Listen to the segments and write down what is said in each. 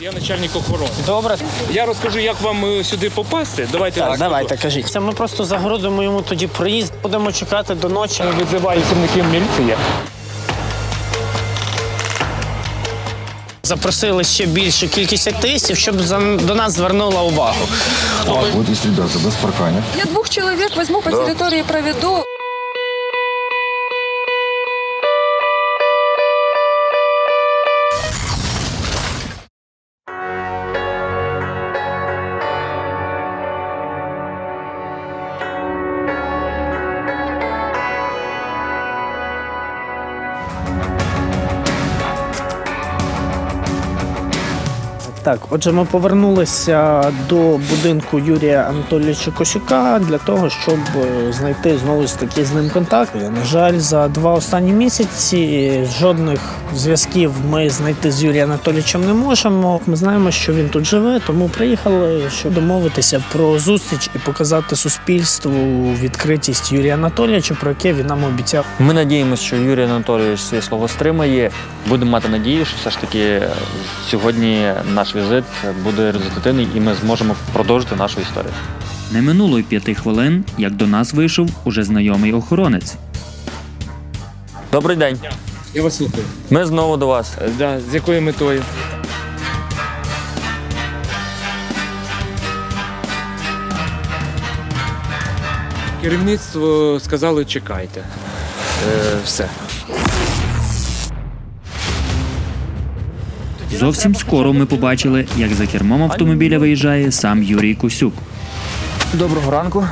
Я начальник охорони. Добре, Я розкажу, як вам е, сюди попасти. Давайте так, давайте, кажіть. Це ми просто загородимо йому тоді проїзд, будемо чекати до ночі. Визиваю сильників міліції. Запросили ще більшу кількість активістів, щоб за- до нас звернула увагу. Вот есть ребята, без парканя. Я двух человек возьму по территории проведу. Так, отже, ми повернулися до будинку Юрія Анатолійовича Косюка для того, щоб е, знайти знову ж таки з ним контакт. На жаль, за два останні місяці жодних зв'язків ми знайти з Юрієм Анатолійовичем не можемо. Ми знаємо, що він тут живе, тому приїхали, щоб домовитися про зустріч і показати суспільству відкритість Юрія Анатолійовича, про яке він нам обіцяв. Ми надіємося, що Юрій Анатолійович своє слово стримає. Будемо мати надію, що все ж таки сьогодні наш візит буде результативний і ми зможемо продовжити нашу історію. Не минуло й п'яти хвилин, як до нас вийшов уже знайомий охоронець. Добрий день. Я вас слухаю. Ми знову до вас. Е, Да, з якою метою? Керівництво сказало, чекайте. Е, все. Зовсім скоро ми побачили, як за кермом автомобіля виїжджає сам Юрій Косюк. Доброго ранку.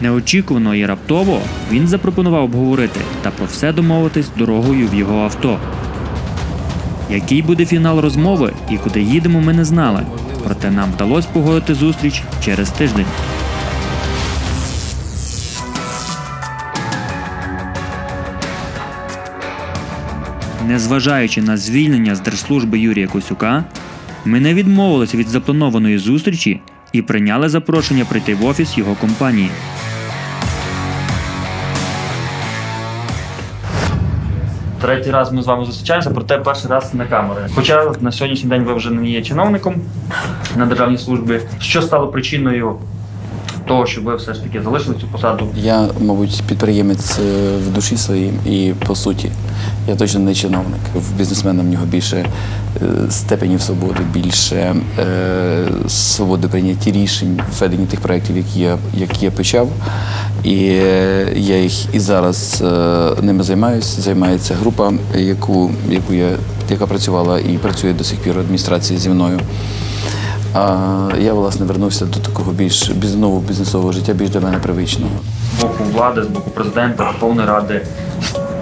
Неочікувано і раптово він запропонував обговорити та про все домовитись дорогою в його авто. Який буде фінал розмови і куди їдемо, ми не знали. Проте нам вдалося погодити зустріч через тиждень. Незважаючи на звільнення з держслужби Юрія Косюка, ми не відмовилися від запланованої зустрічі і прийняли запрошення прийти в офіс його компанії. Третій раз ми з вами зустрічаємося, проте перший раз на камери. Хоча на сьогоднішній день ви вже не є чиновником на державній службі. Що стало причиною того, що ви все ж таки залишили цю посаду? Я, мабуть, підприємець е, в душі своїй і по суті. Я точно не чиновник. В бізнесмена в нього більше е, степенів свободи, більше е, свободи прийняття рішень, введення тих проєктів, які я, які я почав. І е, я їх і зараз ними займаюся. Займається група, яку, яку я, яка працювала і працює до сих пір в адміністрації зі мною. А я власне вернувся до такого більш знову бізнесового життя, більш для мене привичного. З боку влади, з боку президента, Верховної Ради,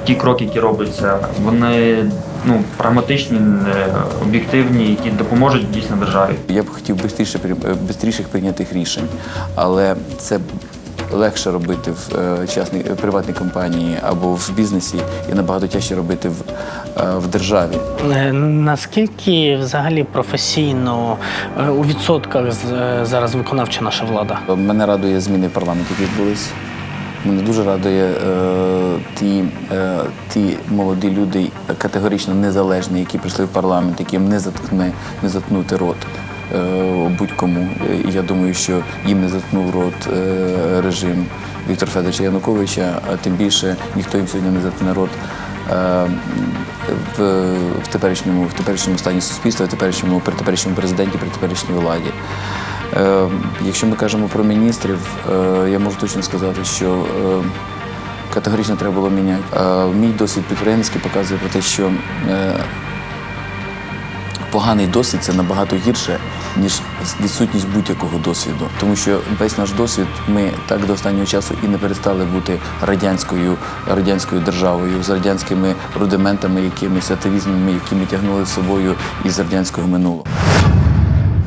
ті кроки, які робляться, вони ну прагматичні, е, об'єктивні, які допоможуть дійсно державі. Я б хотів швидше, прийнятих рішень, але це легше робити в е, частній е, приватній компанії або в бізнесі, і набагато тяжче робити в, е, в державі. Наскільки взагалі професійно е, у відсотках з- е, зараз виконавча наша влада? Мене радує зміни в парламенті, які відбулись. Мене дуже радує е, ті, е, ті молоді люди, категорично незалежні, які прийшли в парламент, яким не заткне не заткнути рот будь-кому. Е, І я думаю, що їм не заткнув рот е, режим Віктора Федоровича Януковича, а тим більше ніхто їм сьогодні не заткне рот. е, В, в теперішньому в теперішньому стані суспільства, в теперішньому при теперішньому президенті, при теперішній владі. Якщо ми кажемо про міністрів, я можу точно сказати, що категорично треба було міняти. Е, Мій досвід підприємницький показує про те, що поганий досвід це набагато гірше, ніж відсутність будь-якого досвіду. Тому що весь наш досвід ми так до останнього часу і не перестали бути радянською, радянською державою, з радянськими рудиментами, якимись атавізмами, які ми тягнули з собою із радянського минулого.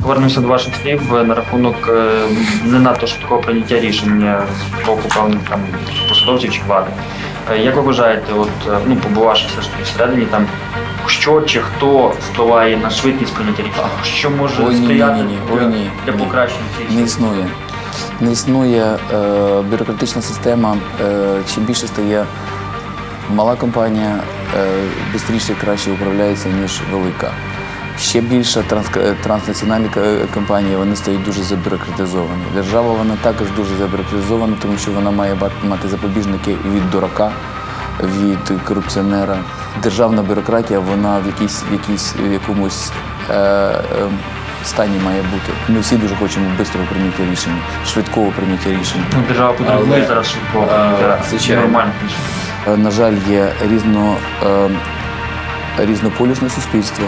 Повернемося до ваших слів е, на рахунок е, не надто швидкого прийняття рішення з боку певних там посадовців чи влади. Е, Як ви вважаєте, от ну побувавши все ж таки всередині, там що чи хто впливає на швидкість прийняття рішення? Що може Ой, ні, ні, сприяти ні, ні. Ой, для, ні, для ні. покращення цієї Не існує. Не існує е, бюрократична система. Е, чим більше стає мала компанія, е, швидше і краще управляється, ніж велика. Ще більше транс, транснаціональні е, компанії вони стають дуже забюрократизовані. Держава вона також дуже забюрократизована, тому що вона має мати запобіжники від дурака, від корупціонера. Державна бюрократія, вона в якійсь, в якійсь в якомусь е, е, стані має бути. Ми всі дуже хочемо швидкого прийняття рішень, швидкого прийняття рішень. Ну, держава потребує зараз швидкого е, прийняття нормальних рішень. Е, На жаль, є різно, е, різнополюсне суспільство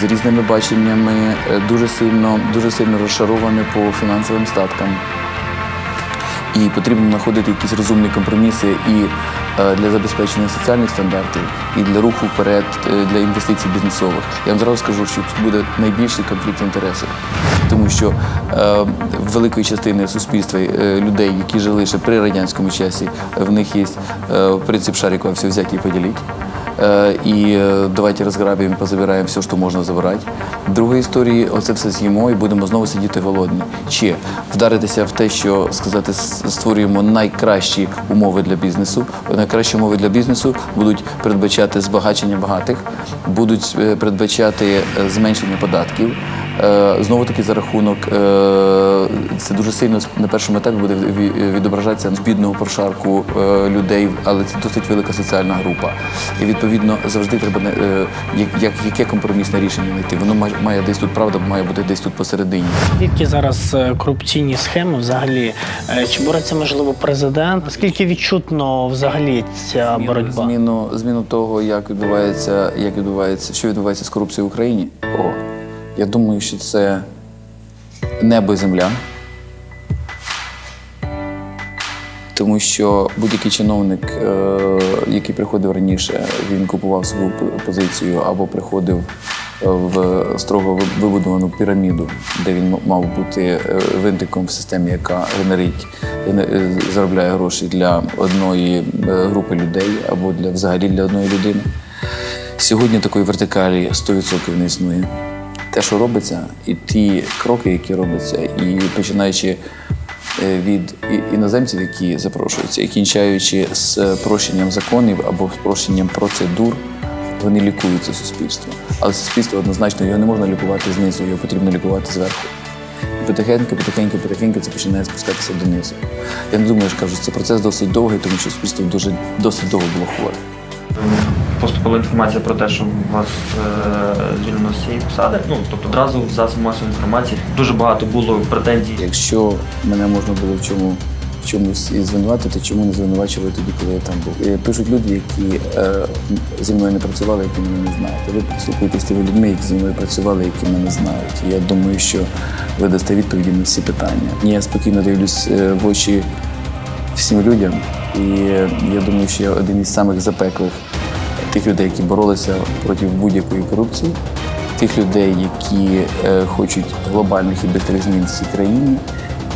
з різними баченнями, е, дуже сильно, дуже сильно розшароване по фінансовим статкам. І потрібно знаходити якісь розумні компроміси і е, для забезпечення соціальних стандартів, і для руху вперед, е, для інвестицій бізнесових. Я вам зразу скажу, що тут буде найбільший конфлікт інтересів, тому що е, великої частини суспільства людей, які жили ще при радянському часі, в них є принцип Шарикова все взяти і поділити. Э, и э, давайте розграбимо, позабираємо все, що можна забирати. Друга історія, оце все з'їмо і будемо знову сидіти голодні. Чи вдаритися в те, що сказати, створюємо найкращі умови для бізнесу. Найкращі умови для бізнесу будуть передбачати збагачення багатих, будуть е, передбачати е, зменшення податків. Е, Знову таки за рахунок е, це дуже сильно на першому етапі буде відображатися з бідного прошарку е, людей, але це досить велика соціальна група. І відповідно завжди треба як, як, яке компромісне рішення знайти. Воно має, десь тут правда, має бути десь тут посередині. Які зараз корупційні схеми взагалі? Чи бореться можливо президент? Наскільки відчутно взагалі ця боротьба? Зміну, зміну того, як відбувається, як відбувається, що відбувається з корупцією в Україні. О, я думаю, що це небо і земля. Тому що будь-який чиновник, е, який приходив раніше, він купував свою позицію або приходив е, в строго вибудовану піраміду, де він мав бути е, винтиком в системі, яка генерить, заробляє гроші для одної групи людей або для взагалі для одної людини. Сьогодні такої вертикалі 100% не існує. Те, що робиться, і ті кроки, які робляться, і починаючи е, від іноземців, які запрошуються, і кінчаючи з прощенням законів або з прощенням процедур, вони лікують це суспільство. Але суспільство однозначно його не можна лікувати знизу, його потрібно лікувати зверху. І потихеньку, потихеньку, потихеньку це починає спускатися донизу. Я не думаю, що кажу, це процес досить довгий, тому що суспільство дуже досить довго було хворе. Поступила інформація про те, що вас е, звільнено з цієї посади. Ну тобто одразу в засобі масової інформації дуже багато було претензій. Якщо мене можна було в чому в чомусь звинуватити, чому не звинувачували тоді, коли я там був. Пишуть люди, які е, зі мною не працювали, які мене не знають. Ви спілкуєтесь з тими людьми, які зі мною працювали, які мене знають. І я думаю, що ви дасте відповіді на всі питання. Я спокійно дивлюсь е, в очі всім людям, і е, я думаю, що я один із самих запеклих тих людей, які боролися проти будь-якої корупції, тих людей, які е, хочуть глобальних і бистрих змін в цій країні.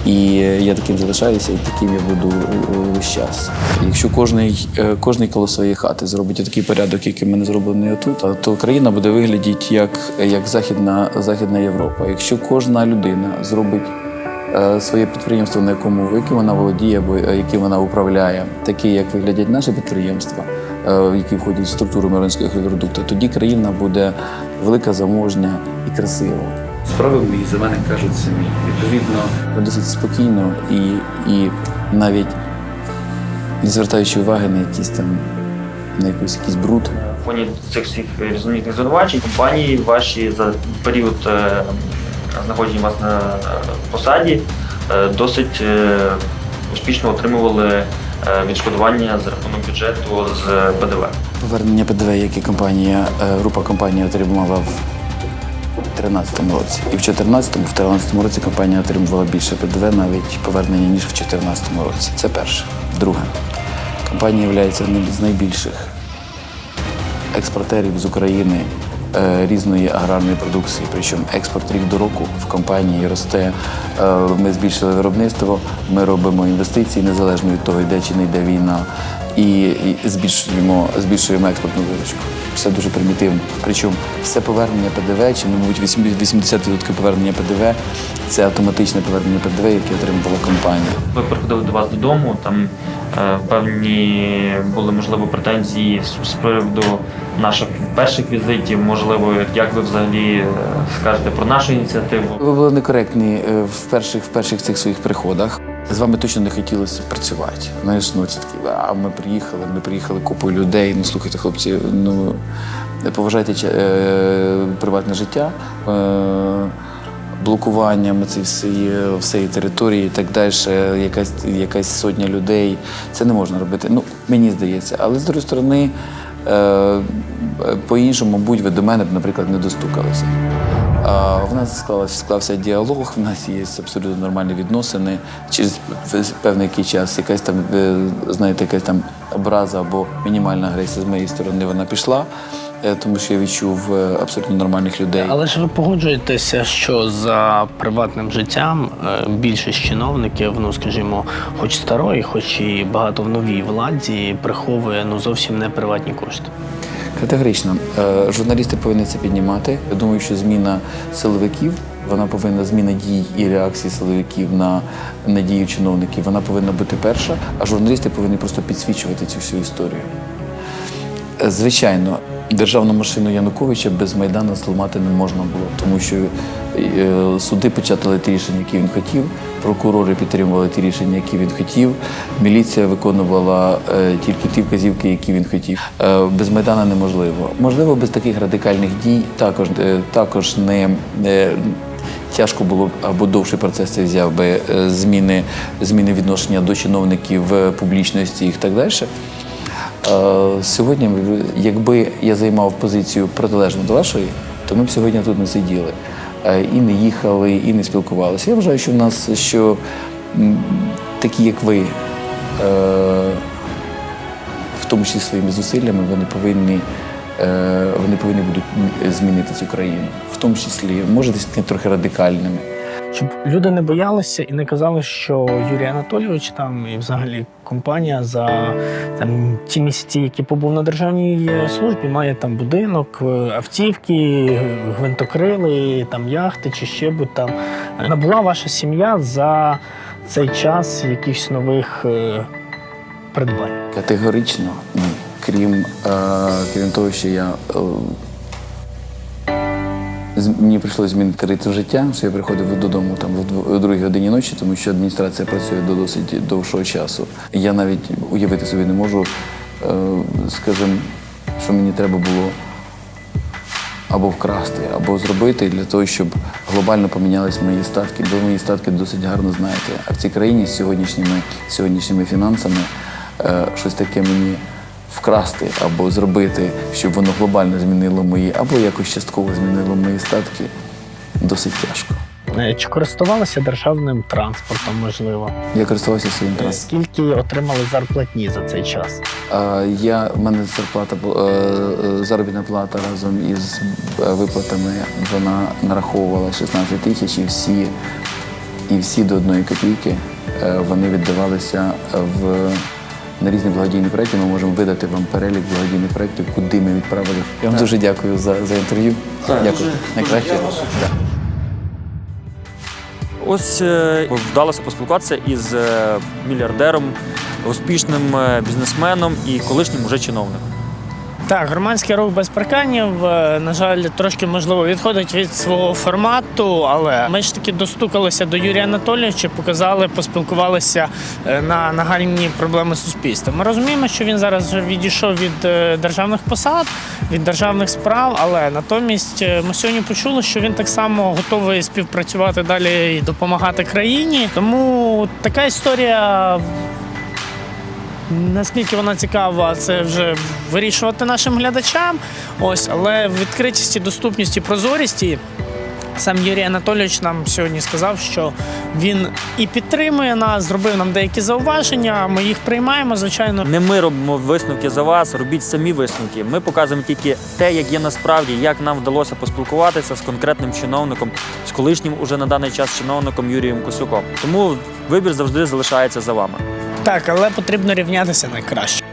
І е, я таким залишаюся, і таким я буду е, весь час. Якщо кожний, кожний коло своєї хати зробить такий порядок, який в мене зроблений отут, то країна буде виглядіти як, як Західна, Західна Європа. Якщо кожна людина зробить своє підприємство, на якому яким вона володіє, або яким вона управляє, такі, як виглядять наші підприємства, які входять в структуру Миронського хлібопродукту, тоді країна буде велика, заможня і красива. Справи мої за мене кажуть самі. Відповідно, Досить спокійно і, і навіть не звертаючи уваги на якісь там на якийсь якийсь бруд. В фоні цих всіх різноманітних звинувачень компанії ваші за період е, знаходження вас на е, посаді е, досить е, успішно отримували е, відшкодування за рахунок бюджету з ПДВ. Повернення ПДВ, яке компанія, е, група компаній отримала в 2013 році. І в 2014, в 2013 році компанія отримувала більше ПДВ навіть повернення, ніж в 2014 році. Це перше. Друге. Компанія є одним з найбільших експортерів з України е, різної аграрної продукції. Причому експорт рік до року в компанії росте. Е, Ми збільшили виробництво, ми робимо інвестиції незалежно від того, йде чи не йде війна, і, збільшуємо, збільшуємо експортну виручку. Все дуже примітивно. Причому все повернення ПДВ, чи мабуть 80% повернення ПДВ це автоматичне повернення ПДВ, яке отримувала компанія. Ви приходили до вас додому, там е, певні були можливо претензії з приводу наших перших візитів, можливо, як ви взагалі е, скажете про нашу ініціативу? Ви були некоректні е, в перших, в перших цих своїх приходах. З вами точно не хотілося працювати. Знаєш, ну це такі, а ми приїхали, ми приїхали купою людей. Ну слухайте, хлопці, ну поважайте е, приватне життя. Е, блокуванням ці всі, всієї території і так далі, якась, якась сотня людей. Це не можна робити. Ну, мені здається. Але з другої сторони, по-іншому, будь ви до мене б, наприклад, не достукалися. В нас склався, склався діалог, в нас є абсолютно нормальні відносини. Через певний який час якась там, е, знаєте, якась там образа або мінімальна агресія з моєї сторони вона пішла, е, тому що я відчув е, абсолютно нормальних людей. Але ж ви погоджуєтеся, що за приватним життям більшість чиновників, ну скажімо, хоч старої, хоч і багато в новій владі, приховує ну зовсім не приватні кошти. Категорично. Е, Журналісти повинні це піднімати. Я думаю, що зміна силовиків, вона повинна зміна дій і реакції силовиків на, на дію чиновників, вона повинна бути перша, а журналісти повинні просто підсвічувати цю всю історію. Е, Звичайно, державну машину Януковича без Майдану зламати не можна було, тому що е, суди початали ті рішення, які він хотів, прокурори підтримували ті рішення, які він хотів, міліція виконувала е, тільки ті вказівки, які він хотів. Е, без Майдана неможливо. Можливо, без таких радикальних дій також, також не. Тяжко було або довший процес це взяв би зміни, зміни відношення до чиновників публічності і так далі. Е, Сьогодні, якби я займав позицію протилежну до вашої, то ми б сьогодні тут не сиділи е, і не їхали, і не спілкувалися. Я вважаю, що в нас що такі, як ви, е, в тому числі своїми зусиллями, вони повинні. Вони повинні будуть змінити цю країну, в тому числі, може, десь трохи радикальними. Щоб люди не боялися і не казали, що Юрій Анатолійович там і взагалі компанія за там ті місяці, які побув на державній службі, має там будинок, е, автівки, гвинтокрили, там яхти чи ще будь там. Набула ваша сім'я за цей час якихось нових е, придбань. Категорично ні. Крім, е, крім того, що я е, мені прийшлося змінити ритм життя, що я приходив додому там в другій годині ночі, тому що адміністрація працює до досить довшого часу. Я навіть уявити собі не можу, е, скажімо, що мені треба було або вкрасти, або зробити для того, щоб глобально помінялись мої статки. Бо мої статки досить гарно знаєте. А в цій країні з сьогоднішніми, сьогоднішніми фінансами е, щось таке мені вкрасти або зробити, щоб воно глобально змінило мої, або якось частково змінило мої статки, досить тяжко. Е, Чи користувалися державним транспортом, можливо? Я користувався своїм транспортом. Скільки отримали зарплатні за цей час? А, Я, в мене зарплата, е, е, заробітна плата разом із е, виплатами вона нараховувала 16 тисяч і всі, і всі до одної копійки е, вони віддавалися в, на різні благодійні проекти. Ми можемо видати вам перелік благодійних проєктів, куди ми відправили. Я вам дуже дякую за, за інтерв'ю. Дякую. Найкраще. Ось е, вдалося поспілкуватися із е, мільярдером, успішним е, бізнесменом і колишнім уже чиновником. Так, громадський рух без парканів, е, на жаль, трошки можливо відходить від свого формату, але ми ж таки достукалися до Юрія Анатолійовича, показали, поспілкувалися е, на нагальні проблеми суспільства. Ми розуміємо, що він зараз вже відійшов від е, державних посад, від державних справ, але натомість ми сьогодні почули, що він так само готовий співпрацювати далі і допомагати країні. Тому така історія Наскільки вона цікава, це вже вирішувати нашим глядачам. Ось, але в відкритісті, доступності, прозорісті. Сам Юрій Анатолійович нам сьогодні сказав, що він і підтримує нас, зробив нам деякі зауваження. Ми їх приймаємо, звичайно. Не ми робимо висновки за вас, робіть самі висновки. Ми показуємо тільки те, як є насправді, як нам вдалося поспілкуватися з конкретним чиновником, з колишнім уже на даний час чиновником Юрієм Косюком. Тому вибір завжди залишається за вами. Так, але потрібно рівнятися найкраще.